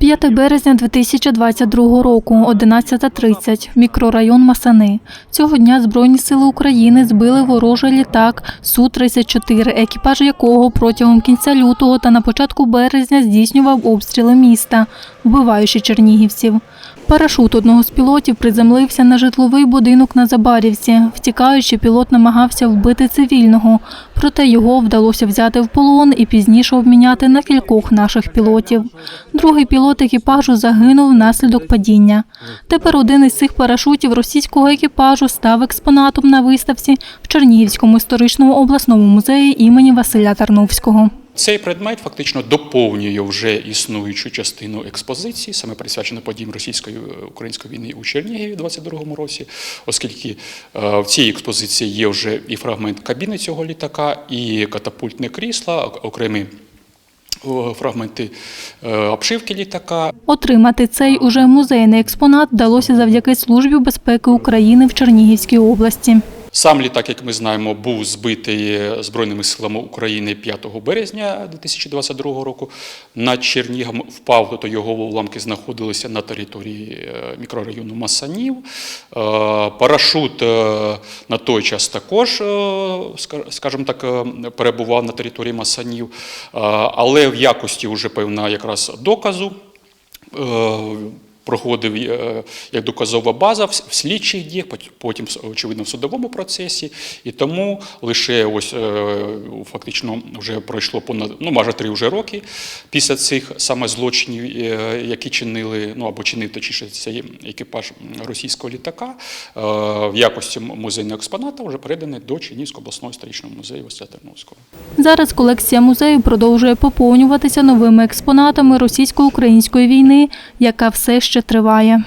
9 березня 2022 року, 11.30, мікрорайон Масани. Цього дня Збройні сили України збили ворожий літак Су-34, екіпаж якого протягом кінця лютого та на початку березня здійснював обстріли міста, вбиваючи чернігівців. Парашут одного з пілотів приземлився на житловий будинок на Забарівці. Втікаючи, пілот намагався вбити цивільного, проте його вдалося взяти в полон і пізніше обміняти на кількох наших пілотів. Другий пілот екіпажу загинув внаслідок падіння. Тепер один із цих парашутів російського екіпажу став експонатом на виставці в Чернігівському історичному обласному музеї імені Василя Тарновського. Цей предмет фактично доповнює вже існуючу частину експозиції, саме присвячену подіям російської української війни у Чернігові у 22-му році, оскільки е, в цій експозиції є вже і фрагмент кабіни цього літака, і катапультне крісло, ок- окремі фрагменти е, обшивки літака, Отримати цей уже музейний експонат вдалося завдяки Службі безпеки України в Чернігівській області. Сам літак, як ми знаємо, був збитий Збройними силами України 5 березня 2022 року. На Чернігов впав, тобто його уламки знаходилися на території е, мікрорайону Масанів. Е, Парашут е, на той час також, скажімо так, перебував на території Масанів, але в якості вже певна якраз доказу. Проходив е, як доказова база в слідчих діях, пот- потім очевидно в судовому процесі, і тому лише ось е, фактично вже пройшло понад ну майже три вже роки після цих саме злочинів, е, які чинили ну або чинив точніше цей екіпаж російського літака, в якості музейного експоната вже переданий до Чернігівського обласного історичного музею Василя Терновського. Зараз колекція музею продовжує поповнюватися новими експонатами російсько-української війни, яка все ще триває.